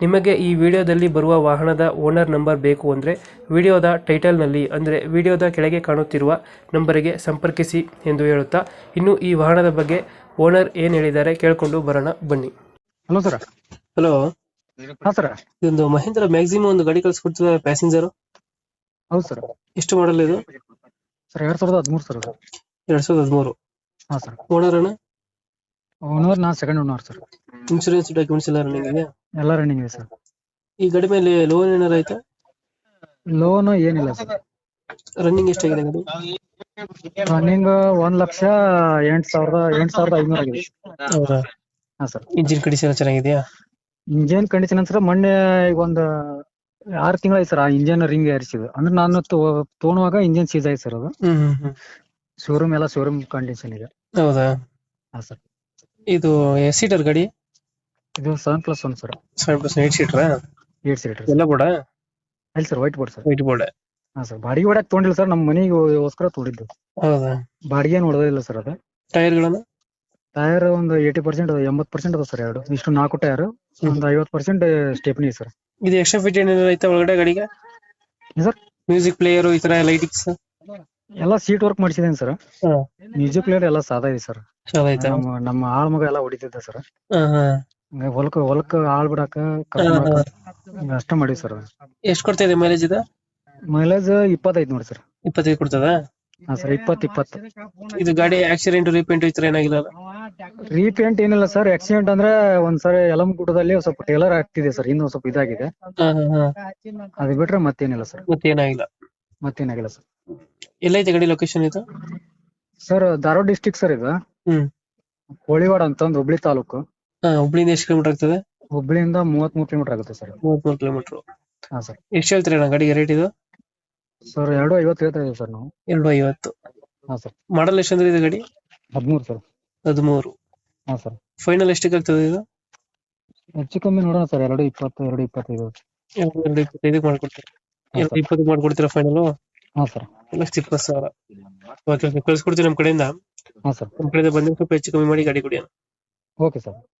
ನಿಮಗೆ ಈ ವಿಡಿಯೋದಲ್ಲಿ ಬರುವ ವಾಹನದ ಓನರ್ ನಂಬರ್ ಬೇಕು ಅಂದರೆ ವಿಡಿಯೋದ ಟೈಟಲ್ನಲ್ಲಿ ಅಂದರೆ ವಿಡಿಯೋದ ಕೆಳಗೆ ಕಾಣುತ್ತಿರುವ ನಂಬರಿಗೆ ಸಂಪರ್ಕಿಸಿ ಎಂದು ಹೇಳುತ್ತಾ ಇನ್ನು ಈ ವಾಹನದ ಬಗ್ಗೆ ಓನರ್ ಏನು ಹೇಳಿದ್ದಾರೆ ಕೇಳಿಕೊಂಡು ಬರೋಣ ಬನ್ನಿ. Hello sir. ಹಲೋ. ಹಾ ಸರ್. ಇದೊಂದು ಮಹೇಂದ್ರ ಮ್ಯಾಕ್ಸಿಮಮ್ ಒಂದು ಗಾಡಿ ಕಳಿಸ್ಕೊಡ್ತಿದ್ದಾರೆ ಪ್ಯಾಸೆಂಜರ್? ಹೌದು ಸರ್. ಎಷ್ಟು ಮಾಡಲ್ ಇದು? ಸರ್ ಎರಡ್ ಸಾವಿರದ ಹದಿಮೂರು ಸರ್ ಎರಡ್ ಸಾವಿರದ ಹದಿಮೂರು. ಹಾ ಸರ್. ಓನರ್ ಅಣ್ಣ? ಓನರ್ ನಾ second owner sir. Insurance documents ಎಲ್ಲ ರನ್ನಿಂಗ್ ಇದೆ ಎಲ್ಲ ರನ್ನಿಂಗ್ ಇದೆ ಸರ್ ಈ ಗಡಿ ಮೇಲೆ ಲೋನ್ ಏನಾರ ಆಯ್ತಾ? ಲೋನ್ ಏನಿಲ್ಲ ಸರ್ ರನ್ನಿಂಗ್ ಎಷ್ಟಾಗಿದೆ ಗಾಡಿ? ರನ್ನಿಂಗ್ ಒಂದ್ ಲಕ್ಷ ಎಂಟ್ ಸಾವಿರದ ಎಂಟ್ ಸಾವಿರದ ಐನೂರ ಆಗಿದೆ. ಹೌದಾ? ಹಾ ಸರ್ ಇಂಜಿನ್ ಕಂಡೀಷನ್ ಚೆನ್ನಾಗಿದೆಯಾ? ಇಂಜಿನ್ ಕಂಡೀಷನ್ ಅಂದ್ರೆ ಮೊನ್ನೆ ಈಗ ಒಂದು ಆರು ತಿಂಗಳ ಸರ್ ಆ ಇಂಜಿನ್ ರಿಂಗ್ ಏರಿಸಿದ್ದು. ಅಂದ್ರೆ ನಾನು ತೋಣುವಾಗ ತೊಗೊಳುವಾಗ ಇಂಜಿನ್ ಸೀಸ್ ಆಯ್ತು ಸರ್ ಅದು. ಹ್ಮ್ ಹ್ಮ್ ಹ್ಮ್. ಶೋರೂಮ್ ಎಲ್ಲ ಶೋರೂಮ್ ಕಂಡೀಷನ್ ಇದೆ. ಹೌದಾ? ಹಾ ಸರ್ ಇದು ಎಸ್ ಸೀಟರ್ ಗಾಡಿ? ಇದು seven plus one sir seven plus eight seater eight seater ಎಲ್ಲ ಬೋರ್ಡ ಇಲ್ಲ sir white board sir white board ಹಾ ಸರ್ ಬಾಡಿಗೆ ಹೊಡ್ಯಾಕ್ ತೊಗೊಂಡಿಲ್ಲ ಸರ್ ನಮ್ಮ ಮನೆಗೋಸ್ಕರ ತೊಗೊಂಡಿದ್ದು. ಹೌದಾ? ಬಾಡಿಗೆ ಓಡೋದಿಲ್ಲ ಸರ್ ಅದು. ಟೈರ್ಗಳನ್ನ ಟೈರ್ ಒಂದು ಏಯ್ಟಿ ಪರ್ಸೆಂಟ್ ಎಂಬತ್ ಪರ್ಸೆಂಟ್ ಅದ ಸರ್ ಎರಡು. ಇಷ್ಟು ನಾಲ್ಕು ಟೈರ್ ಒಂದು ಐವತ್ ಪರ್ಸೆಂಟ್ ಸ್ಟೆಪ್ನಿ ಸರ್ ಇದು ಎಕ್ಸ್ಟ್ರಾ ಫಿಟ್ ಏನೇನು ಐತೆ ಒಳಗಡೆ ಗಾಡಿಗೆ? ಸರ್ ಮ್ಯೂಸಿಕ್ ಪ್ಲೇಯರ್ ಈ ತರ ಲೈಟಿಂಗ್ಸ್ ಎಲ್ಲ ಸೀಟ್ ವರ್ಕ್ ಮಾಡಿಸಿದೇನೆ ಸರ್ ಮ್ಯೂಸಿಕ್ ಪ್ಲೇಯರ್ ಎಲ್ಲ ಸಾದಾ ಇದೆ ಸರ್ ನಮ್ಮ ನಮ್ಮ ಆಳ್ ಮಗ ಎಲ್ಲ ಹೊಡಿತಿದ್ದ ಸರ್ ಹಾ ಹಾ. ಹೊಲಕ್ ಹೊಲಕ್ ಆಳ್ ಬಿಡಾಕ ಅಷ್ಟ ಮಾಡಿವಿ ಸರ್. ಎಷ್ಟ್ ಕೊಡ್ತಾ ಇದೆ ಮೈಲೇಜ್ ಇದು? ಮೈಲೇಜ್ ಇಪ್ಪತ್ತೈದು ನೋಡಿ ಸರ್. ಇಪ್ಪತ್ತೈದು ಕೊಡ್ತದ? ಹಾ ಸರ್ ಇಪ್ಪತ್ ಇಪ್ಪತ್ತು. ಇದು ಗಾಡಿ ಆಕ್ಸಿಡೆಂಟ್ ರೀಪೇಂಟ್ ಏನಾಗಿದೆ ಏನಾಗಿಲ್ಲ ರೀಪೇಂಟ್ ಏನಿಲ್ಲ ಸರ್. ಆಕ್ಸಿಡೆಂಟ್ ಅಂದ್ರೆ ಒಂದ್ಸರಿ ಯಲಮಗುಡ್ಡದಲ್ಲಿ ಸ್ವಲ್ಪ ಟೇಲರ್ ಆಗ್ತಿದೆ ಸರ್. ಇನ್ನೂ ಸ್ವಲ್ಪ ಇದಾಗಿದೆ. ಅದು ಬಿಟ್ರೆ ಮತ್ತೇನಿಲ್ಲ ಸರ್. ಮತ್ತೇನಾಗಿಲ್ಲ? ಮತ್ತೇನಾಗಿಲ್ಲ ಸರ್. ಎಲ್ಲೈತೆ ಗಾಡಿ ಲೊಕೇಶನ್ ಇದು? ಸರ್ ಧಾರವಾಡ ಡಿಸ್ಟಿಕ್ ಸರ್ ಇದು. ಹ್ಮ್. ಕೋಳಿವಾಡ ಅಂತಂದು ಹುಬ್ಳಿ ತಾಲೂಕು. ಹುಬ್ಳಿಯಿಂದ ಎಷ್ಟು ಕಿಲೋಮೀಟರ್ ಆಗ್ತದೆ? ಹುಬ್ಳಿಯಿಂದ ಮೂವತ್ತ್ ಮೂರು ಕಿಲೋಮೀಟರ್ ಆಗುತ್ತೆ ಸರ್. ಮೂವತ್ಮೂರು ಕಿಲೋಮೀಟರ್ ಹಾ ಸರ್. ಎಷ್ಟು ಹೇಳ್ತೀರಿ ಅಣ್ಣ ಗಾಡಿಗೆ ರೇಟ್ ಇದು? ಸರ್ ಎರಡು ಐವತ್ತು ಹೇಳ್ತಾ ಇದೀವಿ ಸರ್ ನಾವು. ಎರಡು ಐವತ್ತು. ಹಾ ಸರ್. ಮಾಡಲ್ ಎಷ್ಟು ಅಂದ್ರೆ ಇದು ಗಾಡಿ? ಹದಿಮೂರು ಸರ್. ಹದಿಮೂರು. ಹಾ ಸರ್. ಫೈನಲ್ ಎಷ್ಟಕ್ಕೆ ಆಗ್ತದೆ ಇದು? ಹೆಚ್ಚು ಕಮ್ಮಿ ನೋಡೋಣ ಸರ್ ಎರಡು ಇಪ್ಪತ್ತು ಎರಡು ಇಪ್ಪತ್ತೈದು. ಎರಡು ಎರಡು ಇಪ್ಪತ್ತೈದಕ್ಕೆ ಮಾಡ್ಕೊಡ್ತೀರಾ? ಎರಡು ಇಪ್ಪತ್ತು ಮಾಡ್ಕೊಡ್ತೀರಾ ಫೈನಲ್ ಹಾ ಸರ್. ಲಕ್ಷ ಇಪ್ಪತ್ತು ಸಾವಿರ. ಓಕೆ ಓಕೆ ಕಳ್ಸ್ಕೊಡ್ತೀವಿ ನಮ್ಮ ಕಡೆಯಿಂದ. ಹಾ ಸರ್. ನಮ್ಮ ಕಡೆಯಿಂದ ಬಂದ್ರೆ ಸ್ವಲ್ಪ ಹೆಚ್ಚು ಕಮ್ಮಿ ಮಾಡಿ ಗಾಡಿ ಕೊಡಿ ಅಣ್ಣ. Okay sir.